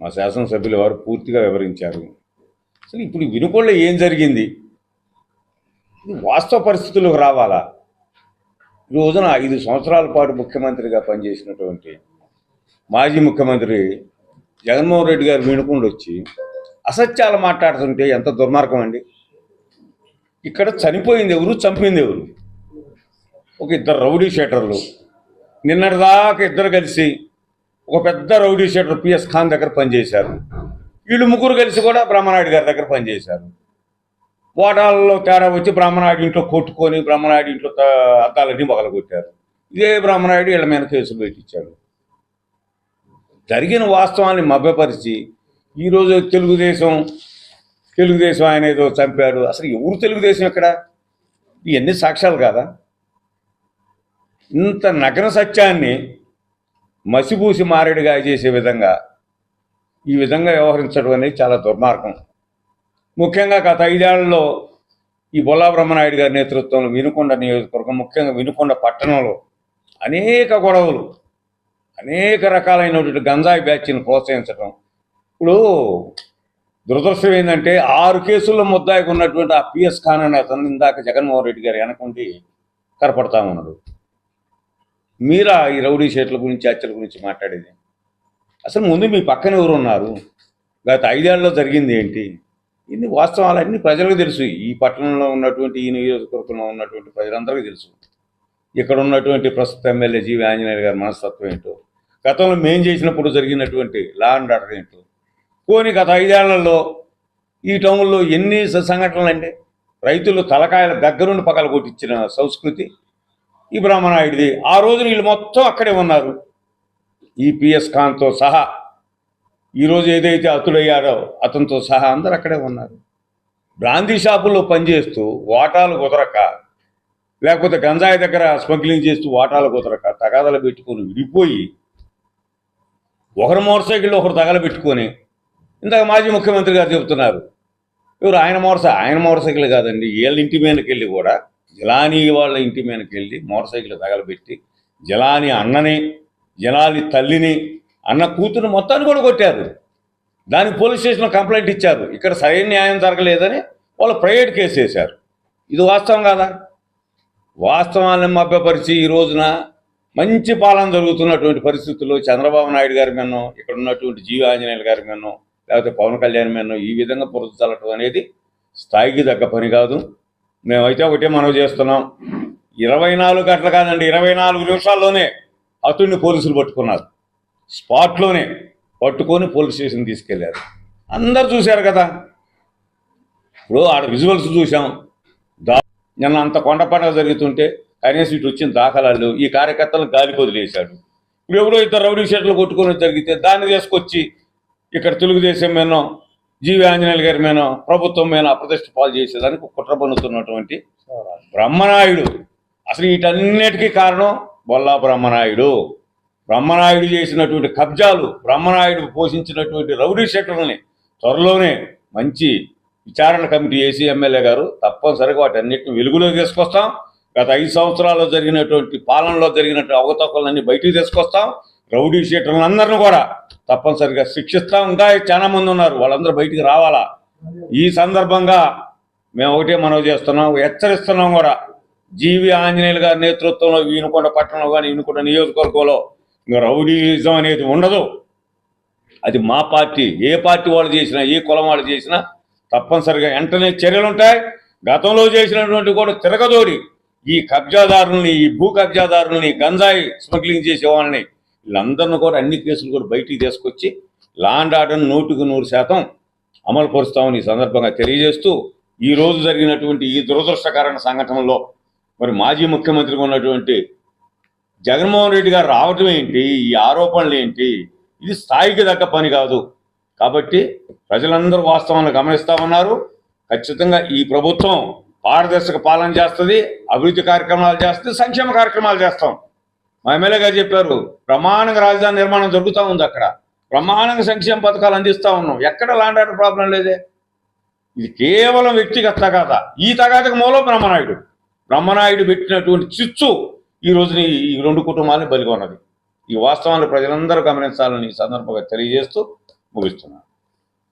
మా శాసనసభ్యుల వారు పూర్తిగా వివరించారు. అసలు ఇప్పుడు వినుకొండ ఏం జరిగింది? వాస్తవ పరిస్థితులకు రావాలా? ఈ రోజున ఐదు సంవత్సరాల పాటు ముఖ్యమంత్రిగా పనిచేసినటువంటి మాజీ ముఖ్యమంత్రి జగన్మోహన్ రెడ్డి గారు వినుకొండ వచ్చి అసత్యాలు మాట్లాడుతుంటే ఎంత దుర్మార్గం అండి. ఇక్కడ చనిపోయింది ఎవరు చంపింది ఎవరు? ఒక ఇద్దరు రౌడీ షేటర్లు. నిన్నటిదాకా ఇద్దరు కలిసి ఒక పెద్ద రౌడీ షీటర్ పిఎస్ ఖాన్ దగ్గర పనిచేశారు. వీళ్ళు ముగ్గురు కలిసి కూడా బ్రహ్మనాయుడు గారి దగ్గర పనిచేశారు. ఓటాలలో తేడా వచ్చి బ్రహ్మనాయుడు ఇంట్లో కొట్టుకొని బ్రహ్మనాయుడు ఇంట్లో త- అద్దాలన్నీ పగలగొట్టారు. ఇదే బ్రహ్మనాయుడు వీళ్ళ మీద కేసులు పెట్టించాడు. జరిగిన వాస్తవాన్ని మభ్యపరిచి ఈరోజు తెలుగుదేశం తెలుగుదేశం ఆయన ఏదో చంపాడు. అసలు ఎవరు తెలుగుదేశం ఇక్కడ? ఇవన్నీ సాక్ష్యాలు కాదా? ఇంత నగ్న సత్యాన్ని మసిపూసి మారేడుగా చేసే విధంగా ఈ విధంగా వ్యవహరించడం అనేది చాలా దుర్మార్గం. ముఖ్యంగా గత ఐదేళ్ళలో ఈ బొల్లాబ్రహ్మనాయుడు గారి నేతృత్వంలో వినుకొండ నియోజకవర్గం ముఖ్యంగా వినుకొండ పట్టణంలో అనేక గొడవలు అనేక రకాలైనటువంటి గంజాయి బ్యాచ్ని ప్రోత్సహించడం. ఇప్పుడు దురదృష్టం ఏంటంటే ఆరు కేసుల్లో ముద్దాయికి ఉన్నటువంటి ఆ పిఎస్ ఖాన్ అనే అతను ఇందాక జగన్మోహన్ రెడ్డి గారు వెనకుండి కనపడతా ఉన్నాడు. మీరా ఈ రౌడీ షేట్ల గురించి హత్యల గురించి మాట్లాడేది? అసలు ముందు మీ పక్కన ఎవరు ఉన్నారు గత ఐదేళ్ళలో జరిగింది ఏంటి? ఇన్ని వాస్తవాలన్నీ ప్రజలకు తెలుసు. ఈ పట్టణంలో ఉన్నటువంటి ఈ నియోజకవర్గంలో ఉన్నటువంటి ప్రజలందరికీ తెలుసు. ఇక్కడ ఉన్నటువంటి ప్రస్తుత ఎమ్మెల్యే జీవి ఆంజనేయులు గారి మనస్తత్వం ఏంటో? గతంలో మేం చేసినప్పుడు జరిగినటువంటి లా అండ్ ఆర్డర్ ఏంటో? పోనీ గత ఐదేళ్ళలో ఈ టౌన్లో ఎన్ని సంఘటనలు అంటే రైతులు తలకాయల దగ్గరుండి పగల కొట్టించిన సంస్కృతి ఈ బ్రహ్మనాయుడిది ఆ రోజున వీళ్ళు మొత్తం అక్కడే ఉన్నారు. ఈ పిఎస్ ఖాన్తో సహా ఈరోజు ఏదైతే అతుడయ్యాడో అతనితో సహా అందరు అక్కడే ఉన్నారు. బ్రాందీ షాపుల్లో పనిచేస్తూ వాటాలు కుదరక లేకపోతే గంజాయి దగ్గర స్మగ్లింగ్ చేస్తూ వాటాలు కుదరక తగాదలు పెట్టుకొని విడిపోయి ఒకరు మోటార్ సైకిల్ ఒకరు తగలబెట్టుకొని ఇందాక మాజీ ముఖ్యమంత్రి గారు చెబుతున్నారు ఎవరు ఆయన మోటార్ ఆయన మోటార్ సైకిల్ కాదండి వీళ్ళ ఇంటి మీదకి వెళ్ళి కూడా జలాని వాళ్ళ ఇంటి మీదకి వెళ్ళి మోటార్ సైకిల్ తగలబెట్టి జలాని అన్నని జలాని తల్లిని అన్న కూతురు మొత్తాన్ని కూడా కొట్టారు. దానికి పోలీస్ స్టేషన్లో కంప్లైంట్ ఇచ్చారు. ఇక్కడ సరైన న్యాయం జరగలేదని వాళ్ళు ప్రైవేట్ కేసు వేశారు. ఇది వాస్తవం కాదా? వాస్తవాన్ని మభ్యపరిచి ఈ రోజున మంచి పాలన జరుగుతున్నటువంటి పరిస్థితుల్లో చంద్రబాబు నాయుడు గారి మీదనో ఇక్కడ ఉన్నటువంటి జీవి ఆంజనేయులు గారి మీదనో లేకపోతే పవన్ కళ్యాణ్ మీదనో ఈ విధంగా బురద అనేది స్థాయికి తగ్గ పని కాదు. మేమైతే ఒకటే మనవి చేస్తున్నాం. ఇరవై నాలుగు గంటలు కాదండి ఇరవై నాలుగు నిమిషాల్లోనే అతడిని పోలీసులు పట్టుకున్నారు. స్పాట్లోనే పట్టుకొని పోలీస్ స్టేషన్ తీసుకెళ్ళారు. అందరు చూశారు కదా. ఇప్పుడు ఆడ విజువల్స్ చూసాం దా నిన్న అంత కొండ పండుగ జరుగుతుంటే కనీసం ఇటు వచ్చిన దాఖలాలు ఈ కార్యకర్తలు గాలి వదిలేశాడు. ఇప్పుడు ఎవరో ఇద్దరు రౌడీ షర్ట్లు కొట్టుకొని జరిగితే దాన్ని తీసుకొచ్చి ఇక్కడ తెలుగుదేశం మీనో జీవి ఆంజనేయులు గారి మీద ప్రభుత్వం మీద అప్రతిష్ట పాలు చేసేదానికి కుట్ర పన్నుతున్నటువంటి బ్రహ్మనాయుడు. అసలు వీటన్నిటికీ కారణం బొల్లా బ్రహ్మనాయుడు. బ్రహ్మనాయుడు చేసినటువంటి కబ్జాలు బ్రహ్మనాయుడు పోషించినటువంటి రౌడీ షెట్లని త్వరలోనే మంచి విచారణ కమిటీ ఏసీ ఎమ్మెల్యే గారు తప్పనిసరిగా వాటన్నిటిని వెలుగులోకి తీసుకొస్తాం. గత ఐదు సంవత్సరాల్లో జరిగినటువంటి పాలనలో జరిగినటువంటి అవకతవకలన్నీ బయటికి తీసుకొస్తాం. రౌడీ షీటర్లను అందరిని కూడా తప్పనిసరిగా శిక్షిస్తా ఇంకా చాలా మంది ఉన్నారు. వాళ్ళందరూ బయటికి రావాలా? ఈ సందర్భంగా మేము ఒకటే మనవి చేస్తున్నాం హెచ్చరిస్తున్నాం కూడా. జీవి ఆంజనేయులు గారి నేతృత్వంలో ఈనుకొండ పట్టణంలో కానీ ఈనుకొండ నియోజకవర్గంలో రౌడీజం అనేది ఉండదు. అది మా పార్టీ ఏ పార్టీ వాళ్ళు చేసినా ఏ కులం వాళ్ళు చేసినా తప్పనిసరిగా వెంటనే చర్యలు ఉంటాయి. గతంలో చేసినటువంటి కూడా తిరగదోడి ఈ కబ్జాదారుల్ని ఈ భూ కబ్జాదారుల్ని గంజాయి స్మగ్లింగ్ చేసే వాళ్ళని వీళ్ళందరిని కూడా అన్ని కేసులు కూడా బయటికి తీసుకొచ్చి లాండ్ ఆర్డర్ నూటికి నూరు శాతం అమలు పరుస్తామని ఈ సందర్భంగా తెలియజేస్తూ ఈ రోజు జరిగినటువంటి ఈ దురదృష్టకరణ సంఘటనలో మరి మాజీ ముఖ్యమంత్రిగా ఉన్నటువంటి జగన్మోహన్ రెడ్డి గారు రావటం ఏంటి? ఈ ఆరోపణలు ఏంటి? ఇది స్థాయికి తగ్గ పని కాదు. కాబట్టి ప్రజలందరూ వాస్తవాన్ని గమనిస్తా ఉన్నారు ఖచ్చితంగా ఈ ప్రభుత్వం పారదర్శక పాలన చేస్తుంది అభివృద్ధి కార్యక్రమాలు చేస్తుంది సంక్షేమ కార్యక్రమాలు చేస్తాం. మా ఎమ్మెల్యే గారు చెప్పారు ప్రమాణంగా రాజధాని నిర్మాణం జరుగుతూ ఉంది అక్కడ. ప్రమాణంగా సంక్షేమ పథకాలు అందిస్తూ ఉన్నాం. ఎక్కడ ల్యాండ్ ఆర్డర్ ప్రాబ్లం లేదే? ఇది కేవలం వ్యక్తిగత తగాద. ఈ తగాదకు మూలం బ్రహ్మనాయుడు. బ్రహ్మనాయుడు పెట్టినటువంటి చిచ్చు ఈ రోజున ఈ రెండు కుటుంబాలని బలిగొన్నది. ఈ వాస్తవాన్ని ప్రజలందరూ గమనించాలని ఈ సందర్భంగా తెలియజేస్తూ ముగిస్తున్నాను.